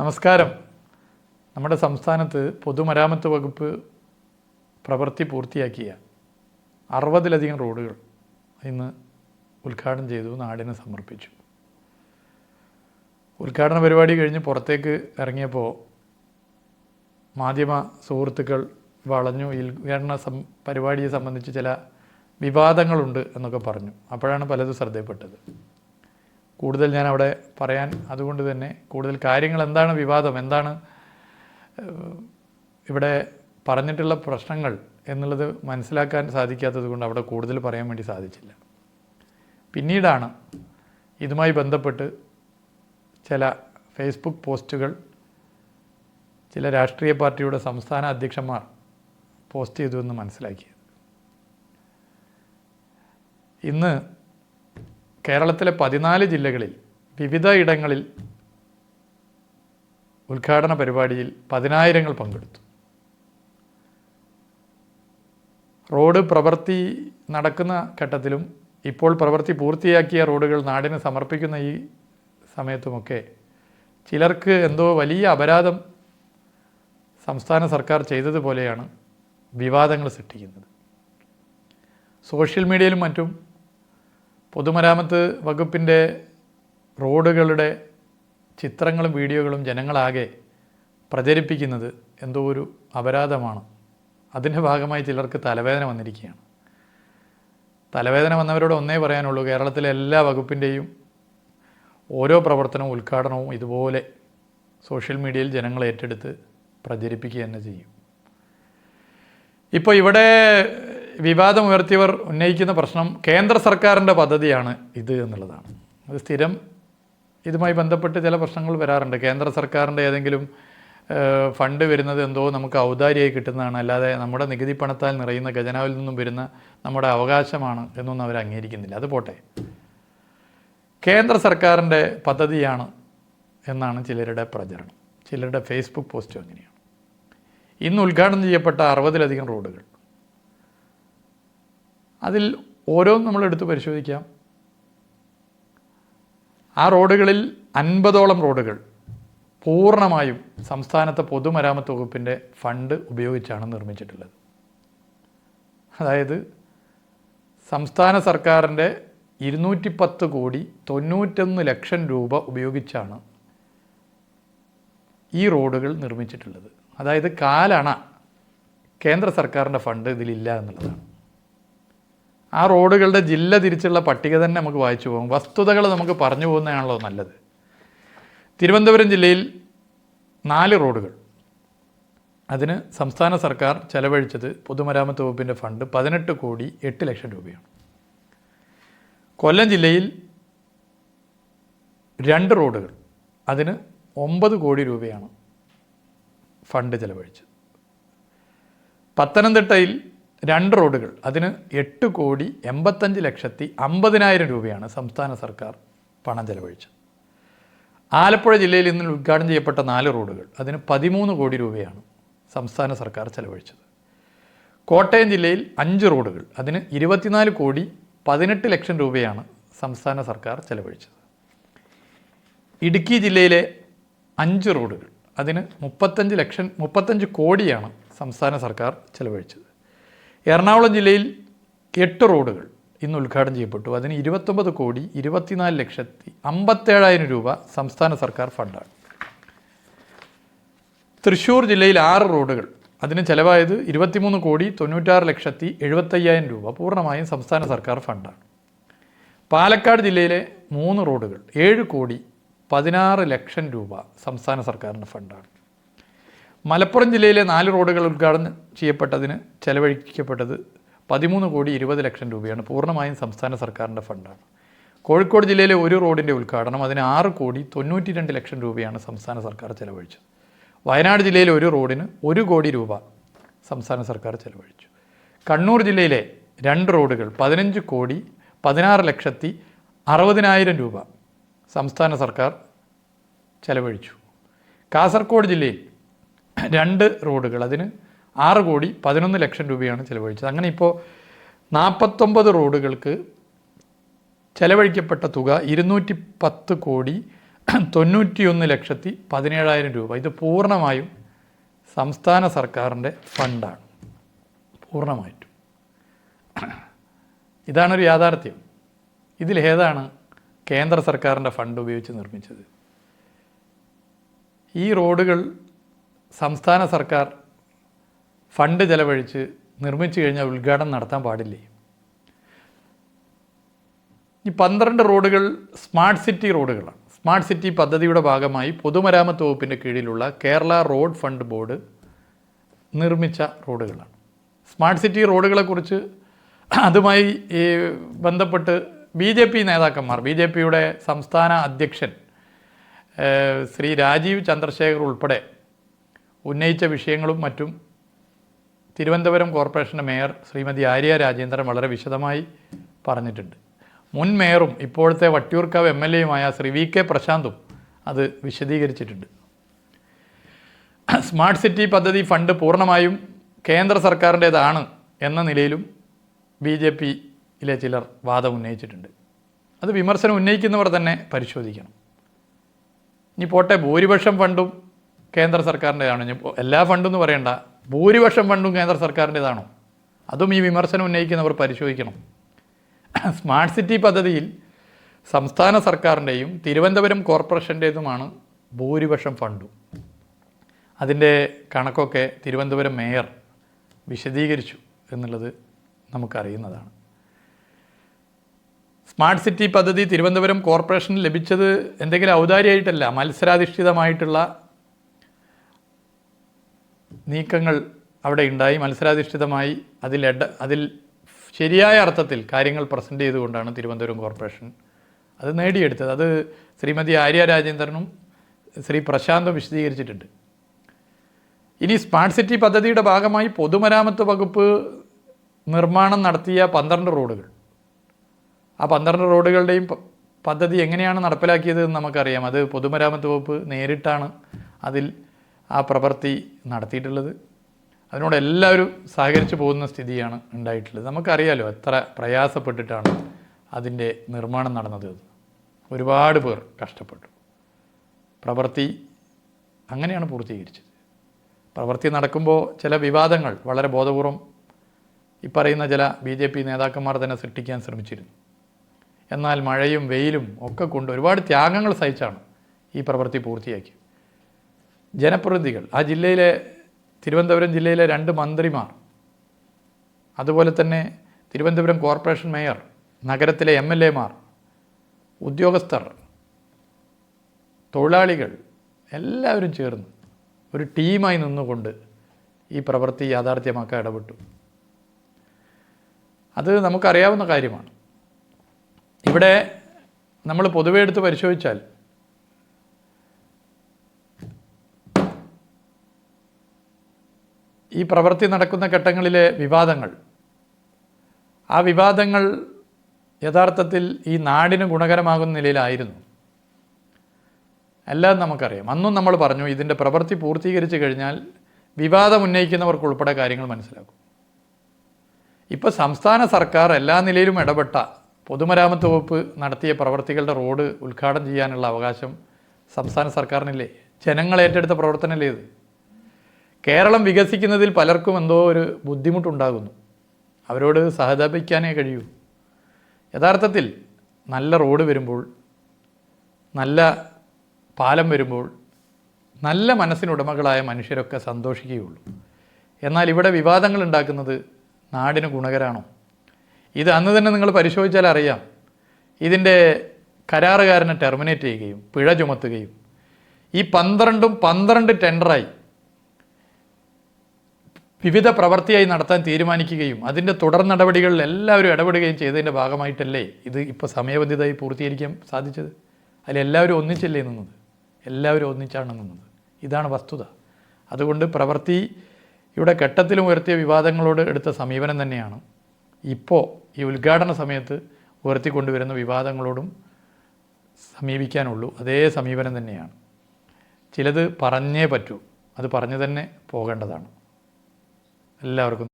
നമസ്കാരം. നമ്മുടെ സംസ്ഥാനത്ത് പൊതുമരാമത്ത് വകുപ്പ് പ്രവൃത്തി പൂർത്തിയാക്കിയ അറുപതിലധികം റോഡുകൾ ഇന്ന് ഉദ്ഘാടനം ചെയ്തു നാടിന് സമർപ്പിച്ചു. ഉദ്ഘാടന പരിപാടി കഴിഞ്ഞ് പുറത്തേക്ക് ഇറങ്ങിയപ്പോൾ മാധ്യമ സുഹൃത്തുക്കൾ വളഞ്ഞു. ഈ ഉദ്ഘാടന സം പരിപാടിയെ സംബന്ധിച്ച് ചില വിവാദങ്ങളുണ്ട് എന്നൊക്കെ പറഞ്ഞു. അപ്പോഴാണ് പലതും ശ്രദ്ധയിൽപ്പെട്ടത്. കൂടുതൽ ഞാൻ അവിടെ പറയാൻ അതുകൊണ്ട് തന്നെ കൂടുതൽ കാര്യങ്ങൾ എന്താണ് വിവാദം എന്താണ് ഇവിടെ പറഞ്ഞിട്ടുള്ള പ്രശ്നങ്ങൾ എന്നുള്ളത് മനസ്സിലാക്കാൻ സാധിക്കാത്തത് കൊണ്ട് അവിടെ കൂടുതൽ പറയാൻ വേണ്ടി സാധിച്ചില്ല. പിന്നീടാണ് ഇതുമായി ബന്ധപ്പെട്ട് ചില ഫേസ്ബുക്ക് പോസ്റ്റുകൾ ചില രാഷ്ട്രീയ പാർട്ടിയുടെ സംസ്ഥാന അധ്യക്ഷന്മാർ പോസ്റ്റ് ചെയ്തു എന്ന് മനസ്സിലാക്കിയത്. ഇന്ന് കേരളത്തിലെ പതിനാല് ജില്ലകളിൽ വിവിധ ഇടങ്ങളിൽ ഉദ്ഘാടന പരിപാടിയിൽ പതിനായിരങ്ങൾ പങ്കെടുത്തു. റോഡ് പ്രവൃത്തി നടക്കുന്ന ഘട്ടത്തിലും ഇപ്പോൾ പ്രവൃത്തി പൂർത്തിയാക്കിയ റോഡുകൾ നാടിന് സമർപ്പിക്കുന്ന ഈ സമയത്തുമൊക്കെ ചിലർക്ക് എന്തോ വലിയ അപരാധം സംസ്ഥാന സർക്കാർ ചെയ്തതുപോലെയാണ് വിവാദങ്ങൾ സൃഷ്ടിക്കുന്നത്. സോഷ്യൽ മീഡിയയിലും മറ്റും പൊതുമരാമത്ത് വകുപ്പിന്റെ റോഡുകളുടെ ചിത്രങ്ങളും വീഡിയോകളും ജനങ്ങളാകെ പ്രചരിപ്പിക്കുന്നത് എന്തോ ഒരു അപരാധമാണ്. അതിന്റെ ഭാഗമായി ചിലർക്ക് തലവേദന വന്നിരിക്കുകയാണ്. തലവേദന വന്നവരോട് ഒന്നേ പറയാനുള്ളൂ കേരളത്തിലെ എല്ലാ വകുപ്പിന്റെയും ഓരോ പ്രവർത്തനവും ഉദ്ഘാടനവും ഇതുപോലെ സോഷ്യൽ മീഡിയയിൽ ജനങ്ങൾ ഏറ്റെടുത്ത് പ്രചരിപ്പിക്കുക തന്നെ ചെയ്യും. ഇപ്പോൾ ഇവിടെ വിവാദം ഉയർത്തിയവർ ഉന്നയിക്കുന്ന പ്രശ്നം കേന്ദ്ര സർക്കാരിന്റെ പദ്ധതിയാണ് ഇത് എന്നുള്ളതാണ്. അത് സ്ഥിരം ഇതുമായി ബന്ധപ്പെട്ട് ചില പ്രശ്നങ്ങൾ വരാറുണ്ട്. കേന്ദ്ര സർക്കാരിന്റെ ഏതെങ്കിലും ഫണ്ട് വരുന്നത് എന്തോ നമുക്ക് ഔദാര്യമായി കിട്ടുന്നതാണ്. അല്ലാതെ നമ്മുടെ നികുതി പണത്താൽ നിറയുന്ന ഖജനാവിൽ നിന്നും വരുന്ന നമ്മുടെ അവകാശമാണ് എന്നൊന്നും അവർ അംഗീകരിക്കുന്നില്ല. അത് പോട്ടെ. കേന്ദ്ര സർക്കാരിന്റെ പദ്ധതിയാണ് എന്നാണ് ചിലരുടെ പ്രചരണം. ചിലരുടെ ഫേസ്ബുക്ക് പോസ്റ്റും അങ്ങനെയാണ്. ഇന്ന് ഉദ്ഘാടനം ചെയ്യപ്പെട്ട അറുപതിലധികം റോഡുകൾ. അതിൽ ഓരോന്നും നമ്മൾ എടുത്ത് പരിശോധിക്കാം. ആ റോഡുകളിൽ അൻപതോളം റോഡുകൾ പൂർണമായും സംസ്ഥാനത്തെ പൊതുമരാമത്ത് വകുപ്പിന്റെ ഫണ്ട് ഉപയോഗിച്ചാണ് നിർമ്മിച്ചിട്ടുള്ളത്. അതായത് സംസ്ഥാന സർക്കാരിന്റെ ഇരുന്നൂറ്റി പത്ത് കോടി തൊണ്ണൂറ്റൊന്ന് ലക്ഷം രൂപ ഉപയോഗിച്ചാണ് ഈ റോഡുകൾ നിർമ്മിച്ചിട്ടുള്ളത്. അതായത് കാലണ കേന്ദ്ര സർക്കാരിന്റെ ഫണ്ട് ഇതിലില്ല എന്നുള്ളതാണ്. ആ റോഡുകളുടെ ജില്ല തിരിച്ചുള്ള പട്ടിക തന്നെ നമുക്ക് വായിച്ചു പോകും. വസ്തുതകൾ നമുക്ക് പറഞ്ഞു പോകുന്നതാണല്ലോ നല്ലത്. തിരുവനന്തപുരം ജില്ലയിൽ നാല് റോഡുകൾ. അതിന് സംസ്ഥാന സർക്കാർ ചെലവഴിച്ചത് പൊതുമരാമത്ത് വകുപ്പിന്റെ ഫണ്ട് പതിനെട്ട് കോടി എട്ട് ലക്ഷം രൂപയാണ്. കൊല്ലം ജില്ലയിൽ രണ്ട് റോഡുകൾ. അതിന് ഒമ്പത് കോടി രൂപയാണ് ഫണ്ട് ചെലവഴിച്ചത്. പത്തനംതിട്ടയിൽ രണ്ട് റോഡുകൾ. അതിന് എട്ട് കോടി എൺപത്തഞ്ച് ലക്ഷത്തി അമ്പതിനായിരം രൂപയാണ് സംസ്ഥാന സർക്കാർ പണം ചെലവഴിച്ചത്. ആലപ്പുഴ ജില്ലയിൽ ഇന്ന് ഉദ്ഘാടനം ചെയ്യപ്പെട്ട നാല് റോഡുകൾ അതിന് പതിമൂന്ന് കോടി രൂപയാണ് സംസ്ഥാന സർക്കാർ ചെലവഴിച്ചത്. കോട്ടയം ജില്ലയിൽ അഞ്ച് റോഡുകൾ അതിന് ഇരുപത്തിനാല് കോടി പതിനെട്ട് ലക്ഷം രൂപയാണ് സംസ്ഥാന സർക്കാർ ചെലവഴിച്ചത്. ഇടുക്കി ജില്ലയിലെ അഞ്ച് റോഡുകൾ അതിന് മുപ്പത്തഞ്ച് ലക്ഷം മുപ്പത്തഞ്ച് കോടിയാണ് സംസ്ഥാന സർക്കാർ ചെലവഴിച്ചത്. എറണാകുളം ജില്ലയിൽ എട്ട് റോഡുകൾ ഇന്ന് ഉദ്ഘാടനം ചെയ്യപ്പെട്ടു. അതിന് ഇരുപത്തൊമ്പത് കോടി ഇരുപത്തിനാല് ലക്ഷത്തി അമ്പത്തേഴായിരം രൂപ സംസ്ഥാന സർക്കാർ ഫണ്ടാണ്. തൃശ്ശൂർ ജില്ലയിൽ ആറ് റോഡുകൾ. അതിന് ചെലവായത് ഇരുപത്തിമൂന്ന് കോടി തൊണ്ണൂറ്റാറ് ലക്ഷത്തി എഴുപത്തയ്യായിരം രൂപ പൂർണമായും സംസ്ഥാന സർക്കാർ ഫണ്ടാണ്. പാലക്കാട് ജില്ലയിലെ മൂന്ന് റോഡുകൾ ഏഴ് കോടി പതിനാറ് ലക്ഷം രൂപ സംസ്ഥാന സർക്കാരിന്റെ ഫണ്ടാണ്. മലപ്പുറം ജില്ലയിലെ നാല് റോഡുകൾ ഉദ്ഘാടനം ചെയ്യപ്പെട്ടതിന് ചെലവഴിക്കപ്പെട്ടത് പതിമൂന്ന് കോടി ഇരുപത് ലക്ഷം രൂപയാണ്. പൂർണമായും സംസ്ഥാന സർക്കാരിന്റെ ഫണ്ടാണ്. കോഴിക്കോട് ജില്ലയിലെ ഒരു റോഡിന്റെ ഉദ്ഘാടനം അതിന് ആറ് കോടി തൊണ്ണൂറ്റി രണ്ട് ലക്ഷം രൂപയാണ് സംസ്ഥാന സർക്കാർ ചെലവഴിച്ചത്. വയനാട് ജില്ലയിലെ ഒരു റോഡിന് ഒരു കോടി രൂപ സംസ്ഥാന സർക്കാർ ചെലവഴിച്ചു. കണ്ണൂർ ജില്ലയിലെ രണ്ട് റോഡുകൾ പതിനഞ്ച് കോടി പതിനാറ് ലക്ഷത്തി അറുപതിനായിരം രൂപ സംസ്ഥാന സർക്കാർ ചെലവഴിച്ചു. കാസർഗോഡ് ജില്ലയിൽ രണ്ട് റോഡുകൾ. അതിന് ആറ് കോടി പതിനൊന്ന് ലക്ഷം രൂപയാണ് ചിലവഴിച്ചത്. അങ്ങനെ ഇപ്പോൾ നാൽപ്പത്തൊമ്പത് റോഡുകൾക്ക് ചെലവഴിക്കപ്പെട്ട തുക ഇരുന്നൂറ്റി പത്ത് കോടി തൊണ്ണൂറ്റിയൊന്ന് ലക്ഷത്തി പതിനേഴായിരം രൂപ. ഇത് പൂർണമായും സംസ്ഥാന സർക്കാരിന്റെ ഫണ്ടാണ്. പൂർണമായിട്ടും. ഇതാണൊരു യാഥാർത്ഥ്യം. ഇതിലേതാണ് കേന്ദ്ര സർക്കാരിന്റെ ഫണ്ട് ഉപയോഗിച്ച് നിർമ്മിച്ചത്? ഈ റോഡുകൾ സംസ്ഥാന സർക്കാർ ഫണ്ട് ചെലവഴിച്ച് നിർമ്മിച്ചു കഴിഞ്ഞാൽ ഉദ്ഘാടനം നടത്താൻ പാടില്ലേ? ഈ പന്ത്രണ്ട് റോഡുകൾ സ്മാർട്ട് സിറ്റി റോഡുകളാണ്. സ്മാർട്ട് സിറ്റി പദ്ധതിയുടെ ഭാഗമായി പൊതുമരാമത്ത് വകുപ്പിന്റെ കീഴിലുള്ള കേരള റോഡ് ഫണ്ട് ബോർഡ് നിർമ്മിച്ച റോഡുകളാണ്. സ്മാർട്ട് സിറ്റി റോഡുകളെക്കുറിച്ച് അതുമായി ഈ ബന്ധപ്പെട്ട് ബി ജെ പി നേതാക്കന്മാർ ബി ജെ പിയുടെ സംസ്ഥാന അധ്യക്ഷൻ ശ്രീ രാജീവ് ചന്ദ്രശേഖർ ഉൾപ്പെടെ ഉന്നയിച്ച വിഷയങ്ങളും മറ്റും തിരുവനന്തപുരം കോർപ്പറേഷന്റെ മേയർ ശ്രീമതി ആര്യ രാജേന്ദ്രൻ വളരെ വിശദമായി പറഞ്ഞിട്ടുണ്ട്. മുൻ മേയറും ഇപ്പോഴത്തെ വട്ടിയൂർക്കാവ് എം എൽ എയുമായ ശ്രീ വി കെ പ്രശാന്തും അത് വിശദീകരിച്ചിട്ടുണ്ട്. സ്മാർട്ട് സിറ്റി പദ്ധതി ഫണ്ട് പൂർണമായും കേന്ദ്ര സർക്കാരിന്റേതാണ് എന്ന നിലയിലും ബി ജെ പിയിലെ ചിലർ വാദം ഉന്നയിച്ചിട്ടുണ്ട്. അത് വിമർശനം ഉന്നയിക്കുന്നവർ തന്നെ പരിശോധിക്കണം. ഇനി പോട്ടെ ഭൂരിപക്ഷം ഫണ്ടും കേന്ദ്ര സർക്കാരിന്റെതാണ്. എല്ലാ ഫണ്ടും എന്ന് പറയണ്ട. ഭൂരിപക്ഷം ഫണ്ടും കേന്ദ്ര സർക്കാരിന്റെതാണോ? അതും ഈ വിമർശനം ഉന്നയിക്കുന്നവർ പരിശോധിക്കണം. സ്മാർട്ട് സിറ്റി പദ്ധതിയിൽ സംസ്ഥാന സർക്കാരിന്റെയും തിരുവനന്തപുരം കോർപ്പറേഷന്റേതുമാണ് ഭൂരിപക്ഷം ഫണ്ടും. അതിന്റെ കണക്കൊക്കെ തിരുവനന്തപുരം മേയർ വിശദീകരിച്ചു എന്നുള്ളത് നമുക്കറിയുന്നതാണ്. സ്മാർട്ട് സിറ്റി പദ്ധതി തിരുവനന്തപുരം കോർപ്പറേഷന് ലഭിച്ചത് എന്തെങ്കിലും ഔദാര്യമായിട്ടല്ല മത്സരാധിഷ്ഠിതമായിട്ടുള്ള നീക്കങ്ങൾ അവിടെ ഉണ്ടായി. മത്സരാധിഷ്ഠിതമായി അതിൽ അതിൽ ശരിയായ അർത്ഥത്തിൽ കാര്യങ്ങൾ പ്രസന്റ് ചെയ്തുകൊണ്ടാണ് തിരുവനന്തപുരം കോർപ്പറേഷൻ അത് നേടിയെടുത്തത്. അത് ശ്രീമതി ആര്യ രാജേന്ദ്രനും ശ്രീ പ്രശാന്തും വിശദീകരിച്ചിട്ടുണ്ട്. ഇനി സ്മാർട്ട് സിറ്റി പദ്ധതിയുടെ ഭാഗമായി പൊതുമരാമത്ത് വകുപ്പ് നിർമ്മാണം നടത്തിയ പന്ത്രണ്ട് റോഡുകൾ. ആ പന്ത്രണ്ട് റോഡുകളുടെയും പദ്ധതി എങ്ങനെയാണ് നടപ്പിലാക്കിയത് എന്ന് നമുക്കറിയാം. അത് പൊതുമരാമത്ത് വകുപ്പ് നേരിട്ടാണ് അതിൽ ആ പ്രവൃത്തി നടത്തിയിട്ടുള്ളത്. അതിനോട് എല്ലാവരും സഹകരിച്ചു പോകുന്ന സ്ഥിതിയാണ് ഉണ്ടായിട്ടുള്ളത്. നമുക്കറിയാലോ എത്ര പ്രയാസപ്പെട്ടിട്ടാണ് അതിന്റെ നിർമ്മാണം നടന്നത്. ഒരുപാട് പേർ കഷ്ടപ്പെട്ടു. പ്രവൃത്തി അങ്ങനെയാണ് പൂർത്തീകരിച്ചത്. പ്രവൃത്തി നടക്കുമ്പോൾ ചില വിവാദങ്ങൾ വളരെ ബോധപൂർവം ഈ പറയുന്ന ചില ബി ജെ പി നേതാക്കന്മാർ തന്നെ സൃഷ്ടിക്കാൻ ശ്രമിച്ചിരുന്നു. എന്നാൽ മഴയും വെയിലും ഒക്കെ കൊണ്ട് ഒരുപാട് ത്യാഗങ്ങൾ സഹിച്ചാണ് ഈ പ്രവൃത്തി പൂർത്തിയാക്കി ജനപ്രതിനിധികൾ. ആ ജില്ലയിലെ തിരുവനന്തപുരം ജില്ലയിലെ രണ്ട് മന്ത്രിമാർ. അതുപോലെ തന്നെ തിരുവനന്തപുരം കോർപ്പറേഷൻ മേയർ നഗരത്തിലെ എം എൽ എമാർ ഉദ്യോഗസ്ഥർ തൊഴിലാളികൾ എല്ലാവരും ചേർന്ന് ഒരു ടീമായി നിന്നുകൊണ്ട് ഈ പ്രവൃത്തി യാഥാർത്ഥ്യമാക്കാൻ ഇടപെട്ടു. അത് നമുക്കറിയാവുന്ന കാര്യമാണ്. ഇവിടെ നമ്മൾ പൊതുവെ എടുത്ത് പരിശോധിച്ചാൽ ഈ പ്രവൃത്തി നടക്കുന്ന ഘട്ടങ്ങളിലെ വിവാദങ്ങൾ. ആ വിവാദങ്ങൾ യഥാർത്ഥത്തിൽ ഈ നാടിന് ഗുണകരമാകുന്ന നിലയിലായിരുന്നു. എല്ലാം നമുക്കറിയാം. അന്നും നമ്മൾ പറഞ്ഞു ഇതിന്റെ പ്രവൃത്തി പൂർത്തീകരിച്ചു കഴിഞ്ഞാൽ വിവാദം ഉന്നയിക്കുന്നവർക്കുൾപ്പെടെ കാര്യങ്ങൾ മനസ്സിലാക്കും ഇപ്പോൾ സംസ്ഥാന സർക്കാർ എല്ലാ നിലയിലും ഇടപെട്ട പൊതുമരാമത്ത് വകുപ്പ് നടത്തിയ പ്രവർത്തികളുടെ റോഡ് ഉദ്ഘാടനം ചെയ്യാനുള്ള അവകാശം സംസ്ഥാന സർക്കാരിനില്ലേ? ജനങ്ങൾ ഏറ്റെടുത്ത പ്രവർത്തനമല്ലേ ഇത്? കേരളം വികസിക്കുന്നതിൽ പലർക്കും എന്തോ ഒരു ബുദ്ധിമുട്ടുണ്ടാകുന്നു. അവരോട് സഹതപിക്കാനേ കഴിയൂ. യഥാർത്ഥത്തിൽ നല്ല റോഡ് വരുമ്പോൾ നല്ല പാലം വരുമ്പോൾ നല്ല മനസ്സിനുടമകളായ മനുഷ്യരൊക്കെ സന്തോഷിക്കുകയുള്ളൂ. എന്നാൽ ഇവിടെ വിവാദങ്ങൾ ഉണ്ടാക്കുന്നത് നാടിന് ഗുണകരാണോ? ഇത് അന്ന് തന്നെ നിങ്ങൾ പരിശോധിച്ചാൽ അറിയാം. ഇതിന്റെ കരാറുകാരനെ ടെർമിനേറ്റ് ചെയ്യുകയും പിഴ ചുമത്തുകയും ഈ പന്ത്രണ്ടും പന്ത്രണ്ട് ടെൻഡറായി വിവിധ പ്രവൃത്തിയായി നടത്താൻ തീരുമാനിക്കുകയും അതിന്റെ തുടർ നടപടികളിൽ എല്ലാവരും ഇടപെടുകയും ചെയ്തതിന്റെ ഭാഗമായിട്ടല്ലേ ഇത് ഇപ്പോൾ സമയബന്ധിതമായി പൂർത്തീകരിക്കാൻ സാധിച്ചത്? അതിൽ എല്ലാവരും ഒന്നിച്ചല്ലേ നിന്നത്? എല്ലാവരും ഒന്നിച്ചാണ് നിന്നത്. ഇതാണ് വസ്തുത. അതുകൊണ്ട് പ്രവൃത്തി ഇവിടെ ഘട്ടത്തിലും ഉയർത്തിയ വിവാദങ്ങളോട് എടുത്ത സമീപനം തന്നെയാണ്. ഇപ്പോൾ ഈ ഉദ്ഘാടന സമയത്ത് ഉയർത്തിക്കൊണ്ടുവരുന്ന വിവാദങ്ങളോടും സമീപിക്കാനുള്ളൂ. അതേ സമീപനം തന്നെയാണ്. ചിലത് പറഞ്ഞേ പറ്റൂ. അത് പറഞ്ഞു തന്നെ പോകേണ്ടതാണ്. എല്ലാവർക്കും